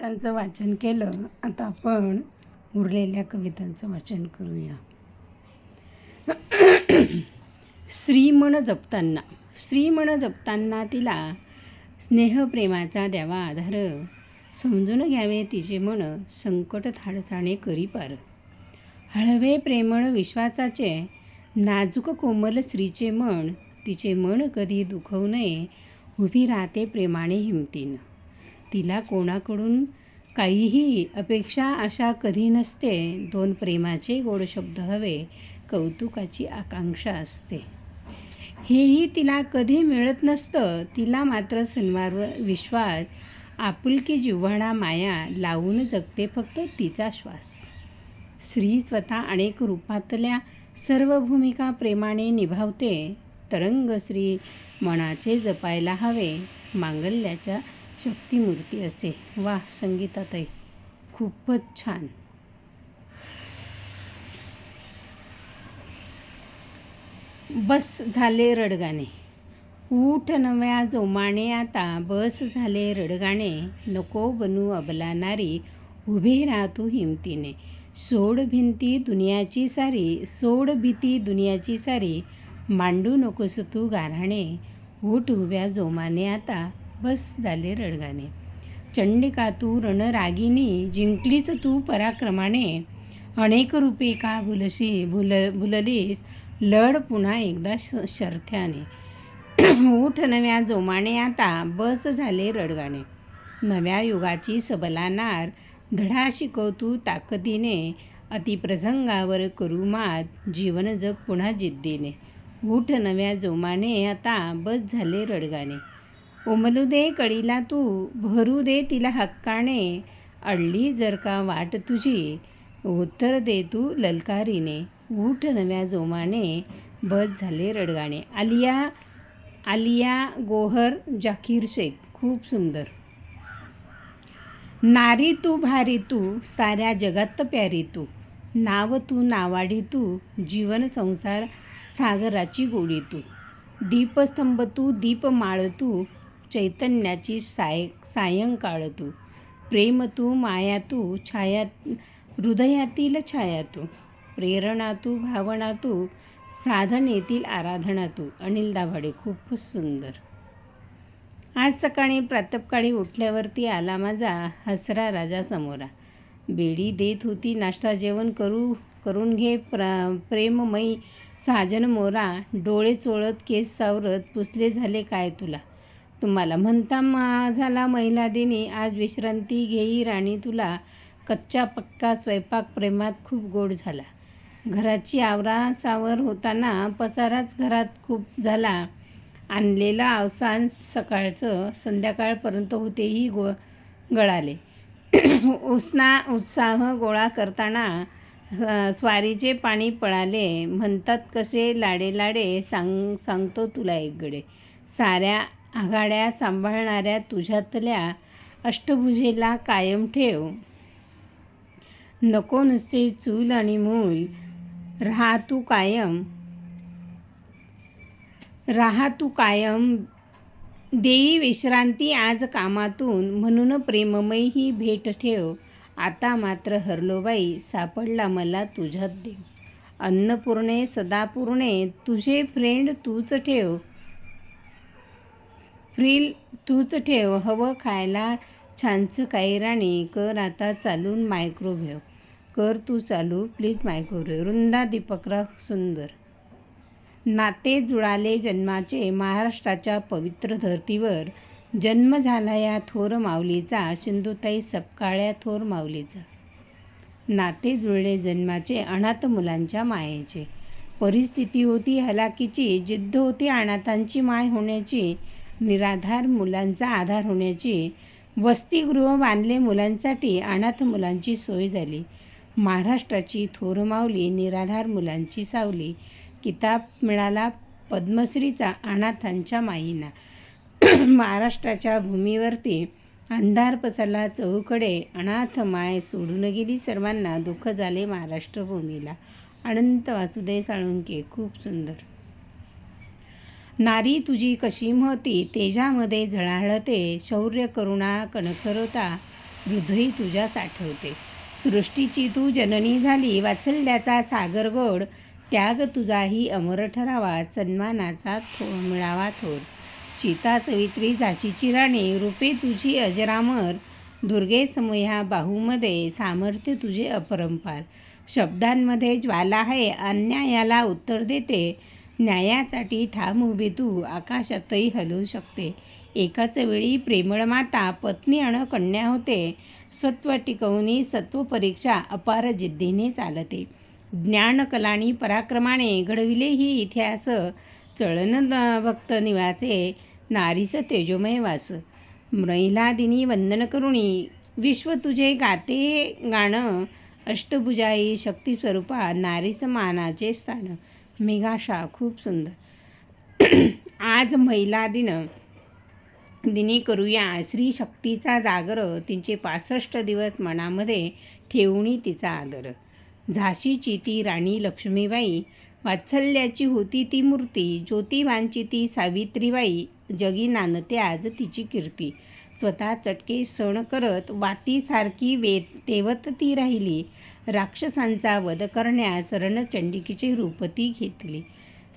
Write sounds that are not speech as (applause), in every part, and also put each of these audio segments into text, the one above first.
कवितांचं वाचन केलं आता आपण उरलेल्या कवितांचं वाचन करूया. श्रीमण जपताना श्रीमण जपताना तिला स्नेहप्रेमाचा द्यावा आधार. समजून घ्यावे तिचे मन संकट थाडसाणे करी पार हळवे प्रेमळ विश्वासाचे नाजूक कोमल स्त्रीचे मन तिचे मन कधी दुखवू नये उभी राहते प्रेमाने हिमतीनं. तिला कोणाकडून काहीही अपेक्षा आशा कधी नसते. दोन प्रेमाचे गोड शब्द हवे कौतुकाची आकांक्षा असते. हेही तिला कधी मिळत नसतं. तिला मात्र सन्मार्व विश्वास आपुलकी जिव्हाळा माया लावून जगते फक्त तिचा श्वास. स्त्री स्वतः अनेक रूपातल्या सर्व भूमिका प्रेमाने निभावते. तरंग श्री मनाचे जपायला हवे. मांगल्याच्या शक्तिमूर्ती असते. वा संगीताताई खूपच छान. बस झाले रडगाणे. ऊठ नव्या जोमाने आता बस झाले रडगाणे. नको बनू अबलानारी उभे हिमतीने. सोड भिंती दुनियाची सारी सोड भीती दुनियाची सारी. मांडू नकोस तू गाराणे ऊठ उभ्या जोमाने आता बस झाले रडगाणे. चंडिका तू रणरागिनी जिंकलीच तू पराक्रमाने. अनेक रूपे का भुलशी भुल भुललीस? लढ पुन्हा एकदा श शर्थ्याने. (clears throat) उठ नव्या जोमाने आता. बस झाले रडगाणे. नव्या युगाची सबलानार धडा शिकवतू ताकदीने. अतिप्रसंगावर करू मात. जीवन जग पुन्हा जिद्दीने. उठ नव्या जोमाने आता. बस झाले रडगाणे. उमलू दे कळीला तू भरू दे तिला हक्काने. अडली जर का वाट तुझी उत्तर दे तू ललकारीने. उठ नव्या जोमाने बस झाले रडगाणे. आलिया आलिया गोहर जाकीर शेख खूप सुंदर. नारी तू भारी तू साऱ्या जगात प्यारी तू. नाव तू नावाडी तू जीवन संसार सागराची गोडी तू. दीपस्तंभ तू दीपमाळ तू चैतन्याची साय सायंकाळ तू. प्रेम तू माया तू छाया हृदयातील छाया तू. प्रेरणा तू भावना तू साधनेतील आराधना तू. अनिल दाभाडे खूपच सुंदर. आज सकाळी प्रातपकाळी उठल्यावरती आला माझा हसरा राजा समोरा. बेडी देत होती नाश्ता जेवण करू करून घे प्र प्रेममयी साजन मोरा. डोळे चोळत केस सावरत पुसले झाले काय तुला? तुम्हाला म्हणता माझाला महिला दिनी आज विश्रांती घेई राणी तुला. कच्चा पक्का स्वयंपाक प्रेमात खूप गोड झाला. घराची आवरा सावर होताना पसाराच घरात खूप झाला. आणलेलं अवसान सकाळचं संध्याकाळपर्यंत होतेही गो गळाले. (clears throat) उसना उत्साह गोळा करताना स्वारीचे पाणी पळाले. म्हणतात कसे लाडे लाडे सांग सांगतो तुला एक गडे. साऱ्या आघाड्या सांभाळणाऱ्या तुझ्यातल्या अष्टभुजेला कायम ठेव. नको नुसते चूल आणि मूल. राहा तू कायम. राहा तू कायम. देई विश्रांती आज कामातून. म्हणून प्रेममयी ही भेट ठेव. आता मात्र हरलोबाई सापडला मला तुझ्यात देव. अन्नपूर्णे सदापूर्णे तुझे फ्रेंड तूच ठेव. फ्रील तूच ठेव. हवं खायला छानचं काही राणी. कर आता चालून मायक्रोवेव्ह कर तू चालू. प्लीज मायक्रोवेव्ह रुंदा दीपकराव सुंदर. नाते जुळाले जन्माचे. महाराष्ट्राच्या पवित्र धर्तीवर जन्म झाला या थोर माऊलीचा. सिंधुताई सपकाळ्या थोर माऊलीचा. नाते जुळले जन्माचे. अनाथ मुलांच्या मायेचे. परिस्थिती होती हलाकीची. जिद्द होती अनाथांची माय होण्याची. निराधार मुलांचा आधार होण्याची वसतिगृह बांधले मुलांसाठी अनाथ मुलांची सोय झाली. महाराष्ट्राची थोरमावली निराधार मुलांची सावली किताब मिळाला पद्मश्रीचा अनाथांच्या माईंना महाराष्ट्राच्या भूमीवरती अंधार पसरला चहूकडे अनाथ माय सोडून गेली सर्वांना दुःख झाले महाराष्ट्र भूमीला अनंत वासुदेव साळुंके खूप सुंदर. नारी तुझी कशी महती तेजामध्ये झळाळते शौर्य करुणा कणखरता हृदय तुझ्या साठवते. सृष्टीची तू जननी झाली वात्सल्याचा सागर गोड त्याग तुझाही अमर ठरावा सन्मानाचा थो मिळावा थोर. चिता सवित्री झाशीची राणी रूपे तुझी अजरामर दुर्गे समया बाहूमध्ये सामर्थ्य तुझे अपरंपार. शब्दांमध्ये ज्वाला आहे अन्यायाला उत्तर देते न्यायासाठी ठाम उभी तू आकाशातही हलवू शकते. एकाच वेळी प्रेमळ माता पत्नी अण कन्या होते. सत्व टिकवणी सत्व परीक्षा अपार जिद्दीने चालते. ज्ञान कलानी पराक्रमाने घडविले ही इतिहास. चळन भक्त निवासे नारीस तेजोमय वास. महिला दिनी वंदन करुणी विश्व तुझे गाते गाणं. अष्टभुजाई शक्ती स्वरूपा नारीस मानाचे स्थान. मेघाशा खूप सुंदर. आज महिला दिन दिनी करूया. श्री शक्तीचा जागर तिचे पासष्ट दिवस मनामध्ये ठेवणी तिचा आदर. झाशीची ती राणी लक्ष्मीबाई वात्सल्याची होती ती मूर्ती. ज्योतिबांची ती सावित्रीबाई जगी नानते आज तिची कीर्ती. स्वतः चटके सण करत वातीसारखी वे तेवत ती राहिली. राक्षसांचा वध करण्यास रणचंडिकेचे रूप ती घेतली.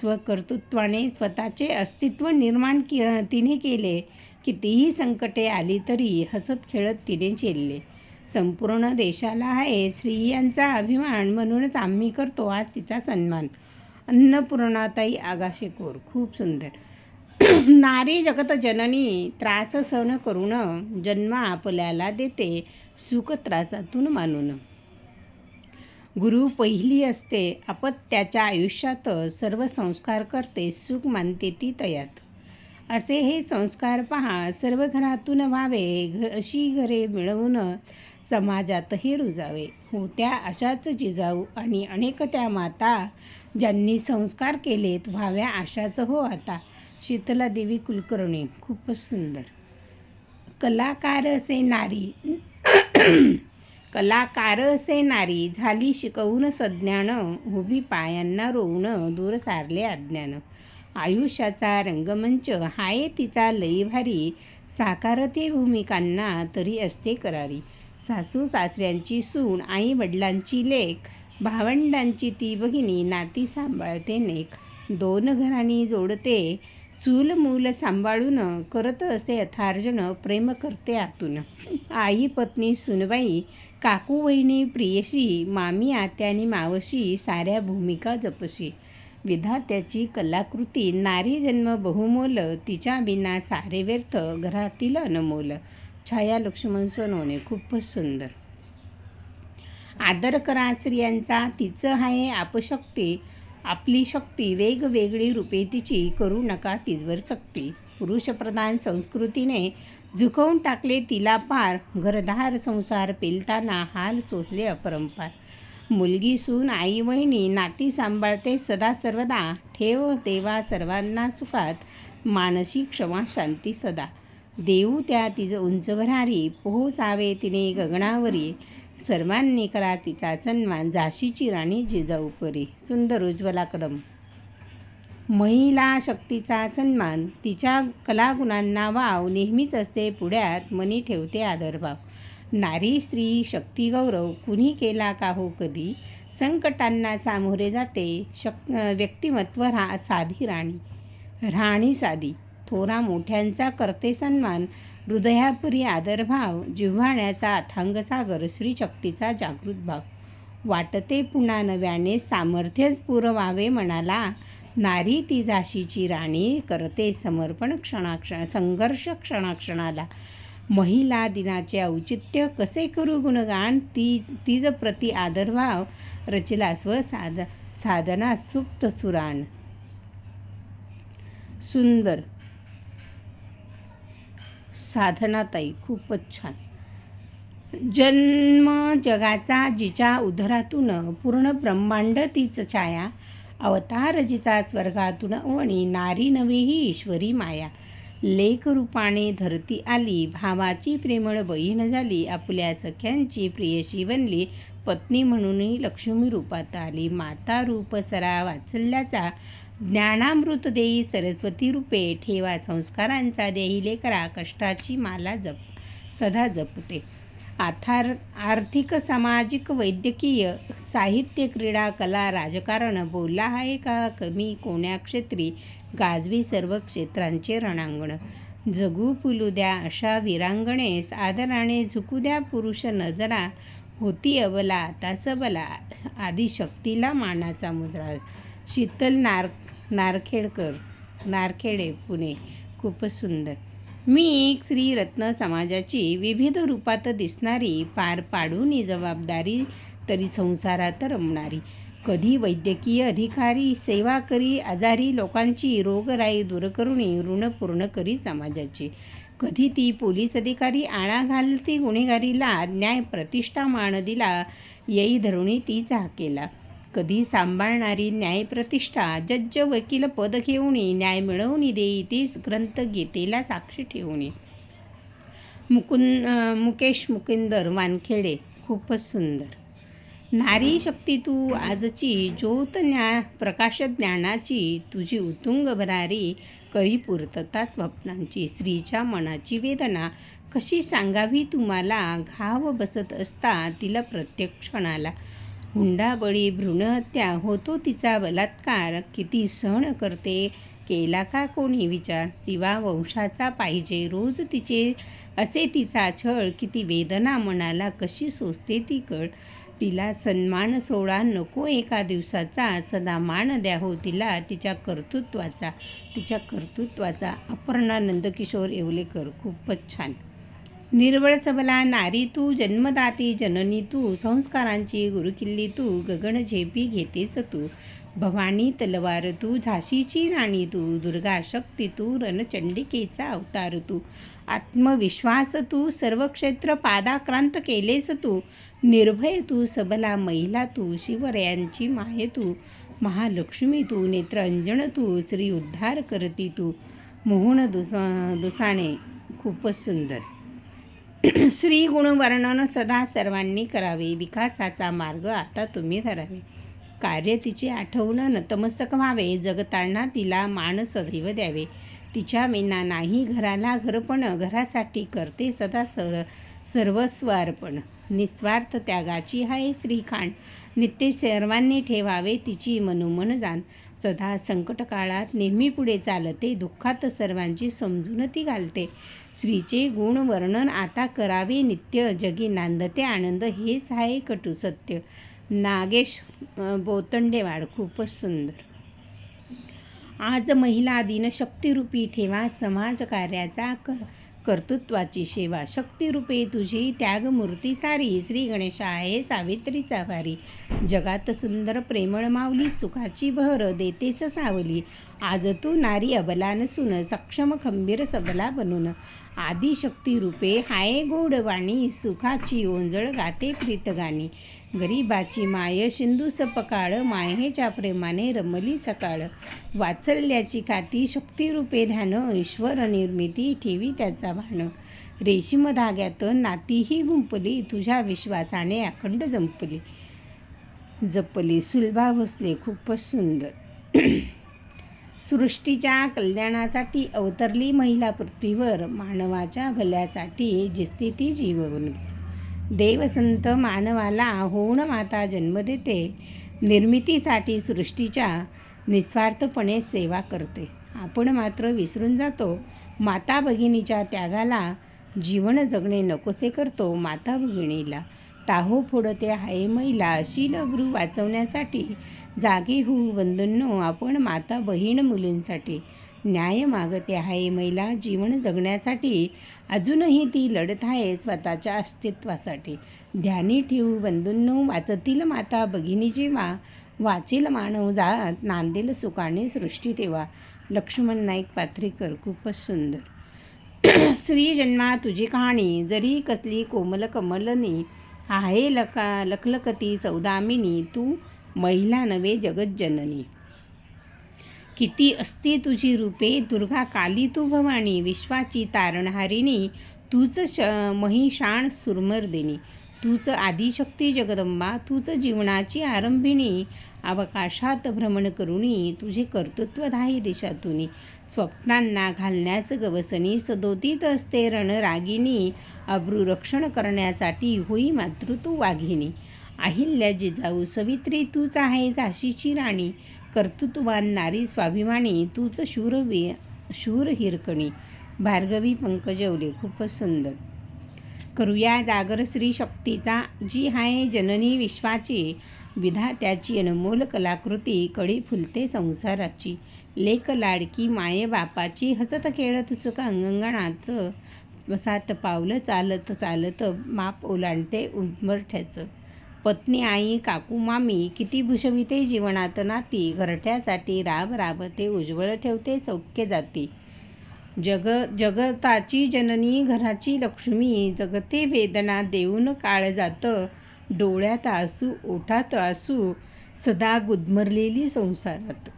स्वकर्तृत्वाने स्वतःचे अस्तित्व निर्माण कि तिने केले. कितीही संकटे आली तरी हसत खेळत तिने झेलले. संपूर्ण देशाला आहे स्त्रियांचा अभिमान म्हणूनच आम्ही करतो आज तिचा सन्मान. अन्नपूर्णाताई आगाशेकोर खूप सुंदर. (clears throat) नारी जगत जननी त्रास सहन करून जन्म आपल्याला देते सुख त्रासातून मानून. गुरु पहिली असते अपत्याच्या आयुष्यात सर्व संस्कार करते सुख मानते ती तयात. असे हे संस्कार पहा सर्व घरातून व्हावे घ अशी घरे मिळवून समाजातही रुजावे. होत्या अशाच जिजाऊ आणि अनेक त्या माता ज्यांनी संस्कार केलेत व्हाव्या आशाच हो आता. शीतला देवी कुलकर्णी खूपच सुंदर. कलाकार असे नारी कलाकार असे नारी झाली शिकवून सज्ञान उभी पायांना रोवणं दूर सारले अज्ञान. आयुष्याचा रंगमंच हाय तिचा लई भारी साकारते भूमिकांना तरी असते करारी. सासू सासऱ्यांची सून आई वडिलांची लेख भावंडांची ती भगिनी नाती सांभाळते नेक. दोन घरांनी जोडते चूल मूल सांभाळून करत असे अथार्जन प्रेम करते आतून. आई पत्नी सुनबाई काकू वहिनी प्रियशी मामी आत्या आणि मावशी साऱ्या भूमिका जपशी. विधात्याची कलाकृती नारी जन्म बहुमोल तिच्या बिना सारे व्यर्थ घरातील अनमोल. छाया लक्ष्मण सोनवणे खूपच सुंदर. आदर करा स्त्रियांचा तिचं आहे आपशक्ती. आपली शक्ती वेगवेगळी रूपे तिची करू नका तिजवर सक्ती. पुरुषप्रधान संस्कृतीने झुकवून टाकले तिला पार घरदार संसार पेलताना हाल सोचले अपरंपार. मुलगी सून आई वहिनी नाती सांभाळते सदा सर्वदा ठेव देवा सर्वांना सुखात मानसी क्षमा शांती सदा. देऊ त्या तिचं उंच भरारी पोहोचावे तिने गगनावरी. सर्वांनी करा तिचा सन्मान झाशीची राणी जिजाऊ परी सुंदर उज्ज्वला कदम. महिला शक्तीचा सन्मान तिच्या कलागुणांना वाव नेहमीच असते पुढ्यात मनी ठेवते आदरभाव नारी स्त्री शक्ती गौरव कुणी केला का हो कधी? संकटांना सामोरे जाते शक व्यक्तिमत्व रा साधी राणी. राणी साधी थोरा मोठ्यांचा करते सन्मान हृदयापुरी आदरभाव जिव्हाण्याचा अथांग सागर श्रीशक्तीचा जागृत भाव वाटते पुन्हा नव्याने सामर्थ्य पुरवावे मनाला. नारी ती झाशीची राणी करते समर्पण क्षणाक्षण संघर्ष क्षणाक्षणाला. महिला दिनाचे औचित्य कसे करू गुणगान? ती तीज प्रति आदरभाव रचला स्वसाध साधना सुप्त सुराण. सुंदर साधनाताई खूपच छान. जन्म जगाचा जिच्या उदरातून पूर्ण ब्रह्मांड तीच छाया. अवतार जिचा स्वर्गातून वणी नारी नव्हे ही ईश्वरी माया. लेख रूपाने धरती आली भावाची प्रेमळ बहीण झाली आपल्या सख्यांची प्रियशी बनली पत्नी म्हणूनही लक्ष्मी रूपात आली माता रूप सरा वाचल्याचा ज्ञानामृत देई सरस्वती रूपे ठेवा संस्कारांचा देही लेकरा कष्टाची माला जप सदा जपते. आथार आर्थिक सामाजिक वैद्यकीय साहित्य क्रीडा कला राजकारण बोलला आहे का कमी कोण्या क्षेत्री गाजवी सर्व क्षेत्रांचे रणांगण. जगू फुलू द्या अशा वीरांगणेस आदराने झुकू द्या पुरुष नजरा होती अबला आता सबला आदिशक्तीला मानाचा मुद्रा. शीतल नार नारखेडकर नारखेडे पुणे. खूपच सुंदर. मी एक श्री रत्न समाजाची विविध रूपात दिसणारी पार पाडून जबाबदारी तरी संसारात रमणारी. कधी वैद्यकीय अधिकारी सेवा करी आजारी लोकांची रोगराई दूर करून ऋण पूर्ण करी समाजाची. कधी ती पोलीस अधिकारी आळा घालती गुन्हेगारीला न्याय प्रतिष्ठा मान दिला येई धरुणी ती झाकेला कधी सांभाळणारी न्याय प्रतिष्ठा जज्ज वकील पद घेऊनी न्याय मिळवून देई तीच ग्रंथ गीतेला साक्षी ठेवणे मुकुंद मुकेश मुकिंदर वानखेडे खूपच सुंदर. नारी शक्ती तू आजची ज्योत ज्ञा प्रकाश ज्ञानाची तुझी उतुंग भरारी करी पूर्तता स्वप्नांची स्त्रीच्या मनाची वेदना कशी सांगावी तुम्हाला घाव बसत असता तिला प्रत्येक क्षणाला. हुंडाबळी भ्रूणहत्या होतो तिचा बलात्कार. किती सहन करते? केला का कोणी विचार? दिवा वंशाचा पाहिजे रोज तिचे. असे तिचा छळ. किती वेदना मनाला कशी सोसते ती कळ? तिला सन्मान सोळा नको एका दिवसाचा. सदा मान द्या हो तिला तिच्या कर्तृत्वाचा. तिच्या कर्तृत्वाचा. अपर्णा नंदकिशोर येवलेकर. खूपच छान. निर्बळ सबला नारी तू जन्मदाती जननी तू संस्कारांची गुरुकिल्ली तू गगन झेपी घेतेस तू. भवानी तलवार तू झाशीची राणी तू दुर्गा शक्ती तू रणचंडिकेचा अवतार तू. आत्मविश्वास तू सर्व क्षेत्र पादाक्रांत केलेस तू. निर्भय तू सबला महिला तू शिवरयांची माये तू. महालक्ष्मी तू नेत्रांजन तू श्री उद्धार करती तू. मोहन दुसा दुसाणे खूपच सुंदर. श्री गुणवर्णन सदा सर्वांनी करावे. विकासाचा मार्ग आता तुम्ही धरावे. कार्य तिची आठवण नतमस्तक व्हावे. जगताना तिला मान सदैव द्यावे. तिच्या विना नाही घराला घरपण. घरासाठी करते सदा सर सर्वस्व अर्पण. निस्वार्थ त्यागाची आहे श्रीखांड नित्य सर्वांनी ठेवावे तिची मनोमन जाण. सदा संकट काळात नेहमी पुढे चालते. दुःखात सर्वांची समजून ती घालते. स्त्रीचे गुण वर्णन आता करावे नित्य जगी नांदते आनंद हेच आहे कटू सत्य. नागेश बोतंडेवाड खूपच सुंदर. आज महिला दिन शक्तिरूपी ठेवा समाज कार्याचा क कर्तृत्वाची सेवा शक्तिरूपे तुझी त्यागमूर्ती सारी. श्री गणेश आहे सावित्रीचा भारी जगात सुंदर प्रेमळ माऊली सुखाची बहर देतेच सावली. आज तू नारी अबला नसून सक्षम खंबीर सबला बनून. आदिशक्ती रूपे हाय गोडवाणी सुखाची ओंजळ गाते प्रीतगाणी. गरीबाची माय शिंदू सपकाळ मायेच्या प्रेमाने रमली सकाळ. वाचल्याची खाती शक्तिरूपे ध्यान ईश्वर निर्मिती ठेवी त्याचा भान. रेशीम धाग्यात नातीही गुंपली तुझ्या विश्वासाने अखंड जंपली. जपली सुलभा भोसले खूपच सुंदर. सृष्टीच्या कल्याणासाठी अवतरली महिला पृथ्वीवर मानवाच्या भल्यासाठी जिस्ती ती जीवन देवसंत मानवाला होऊन माता जन्म देते. निर्मितीसाठी सृष्टीच्या निस्वार्थपणे सेवा करते. आपण मात्र विसरून जातो. माता भगिनीच्या त्यागाला जीवन जगणे नकोसे करतो माता भगिनीला. टाहो फोडते हाय मैला. शीलगृह वाचवण्यासाठी जागी होऊ वंदनो आपण माता बहीण मुलींसाठी. न्याय मागते आहे. महिला जीवन जगण्यासाठी अजूनही ती लढत आहे स्वतःच्या अस्तित्वासाठी. ध्यानी ठेवू बंधूंनो वाचतील माता भगिनी जेव्हा वाचील मानव जात नांदेल सुखाने सृष्टी तेव्हा. लक्ष्मण नाईक पात्रीकर खूपच सुंदर. श्री जन्मा तुझी कहाणी. जरी कसली कोमल कमलनी आहे लका लखलकती सौदामिनी तू महिला नवे जगज्जननी किती असती तुझी रूपे? दुर्गा काली तू भवानी विश्वाची तारणहारिणी तूच श महिषाण सुरमर्दिनी. तूच आदिशक्ती जगदंबा तूच जीवनाची आरंभिणी. अवकाशात भ्रमण करुणी तुझे कर्तृत्व धाई देशातून. स्वप्नांना घालण्याचं गवसणी सदोतीत असते रणरागिणी. अब्रुरक्षण करण्यासाठी होई मातृतू वाघिणी. अहिल्या जिजाऊ सवित्री तूच आहे झाशीची राणी. कर्तृत्ववान नारी स्वाभिमानी तूच शूरवीर शूर हिरकणी. भार्गवी पंकजवले खूपच सुंदर. करूया जागर स्त्री शक्तीचा जी आहे जननी विश्वाची. विधात्याची अनमोल कलाकृती कडी फुलते संसाराची. लेक लाडकी माये बापाची हसत खेळत चुका अंगणाचं सात पावलं चालत चालत माप ओलांडते उंबरठ्याचं. पत्नी आई काकू मामी किती भुषविते जीवनात नाती घरट्यासाठी राब राबते उज्ज्वल ठेवते सौख्य जाती. जग जगताची जननी घराची लक्ष्मी जगते वेदना देऊन काळ जातं. डोळ्यात आसू ओठात आसू सदा गुदमरलेली संसारात.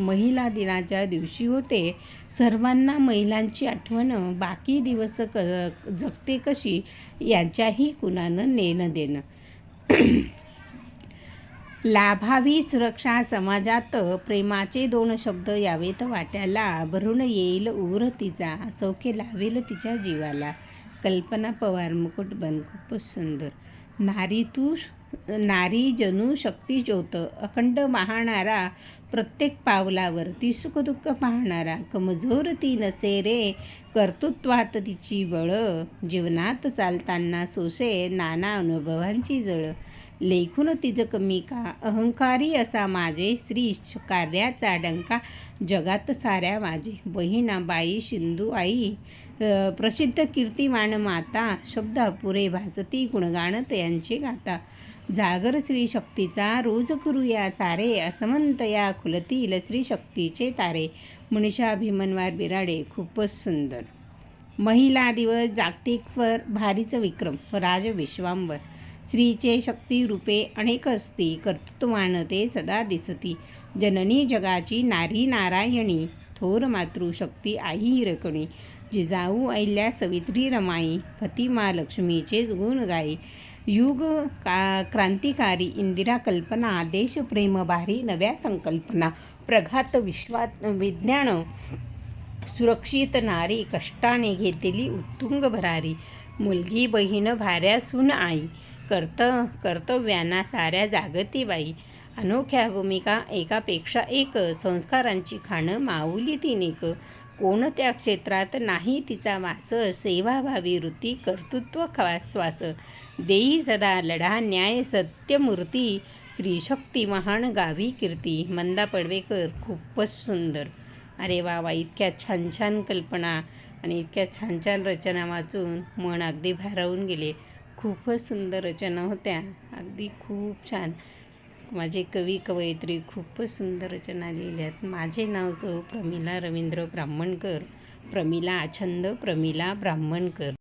महिला दिनाच्या दिवशी होते. सर्वांना महिलांची आठवण. बाकी दिवस क जगते कशी? यांच्याही कुणानं नेणं देणं लाभावी सुरक्षा समाजात प्रेमाचे दोन शब्द यावेत. वाट्याला भरून येईल उर तिचा. सौख्य लावेल तिच्या जीवाला. कल्पना पवार मुकुट बन खूपच सुंदर. नारी तू नारी जनू शक्ती ज्योत. अखंड वाहणारा प्रत्येक पावलावरती सुखदुःख पाहणारा कमजोर ती नसे रे. कर्तृत्वात तिची बळ जीवनात चालताना सोसे नाना अनुभवांची जळ. लेखून तिचं कमी का? अहंकारी असा माझे श्री कार्याचा डंका. जगात साऱ्या माझे बहिणाबाई शिंदू आई प्रसिद्ध कीर्तिमान माता शब्द अपुरे भाजती गुणगाणत यांचे गाता जागर श्री शक्तीचा रोज करूया सारे असमंत या खुलतील श्री शक्तीचे तारे. मनीषा भीमनवार बिराडे खूपच सुंदर. महिला दिवस जागतिक स्वर भारीच विक्रम राज विश्वांवर स्त्रीचे शक्ती रूपे अनेक असती कर्तृत्वान ते सदा दिसती. जननी जगाची नारी नारायणी थोर मातृशक्ती आई हिरकणी जिजाऊ अहिल्या सवित्री रमाई फतिमा लक्ष्मीचे गुण गाई युग का क्रांतिकारी इंदिरा कल्पना देशप्रेमभारी नव्या संकल्पना प्रघात विश्वात विज्ञान सुरक्षित नारी कष्टाने घेतली उत्तुंग भरारी मुलगी बहीण भाऱ्यासून आई कर्त कर्तव्यांना साऱ्या जागती बाई अनोख्या भूमिका एकापेक्षा एक संस्कारांची खाणं माऊली तिनेक कोणत्या क्षेत्रात नाही तिचा वास सेवाभावी वृत्ती कर्तृत्व श्वास देई सदा लढा न्याय सत्यमूर्ती स्त्रीशक्ती महान गावी कीर्ती. मंदा पडवेकर खूपच सुंदर. अरे वा वा इतक्या छान छान कल्पना आणि इतक्या छान छान रचना वाचून मन अगदी भारावून गेले. खूपच सुंदर रचना होत्या. अगदी खूप छान. माझे कवी कवयित्री खूपच सुंदर रचना लिहिल्यात. माझे नाव सौ प्रमिला रवींद्र ब्राह्मणकर प्रमिला आछंद प्रमिला ब्राह्मणकर.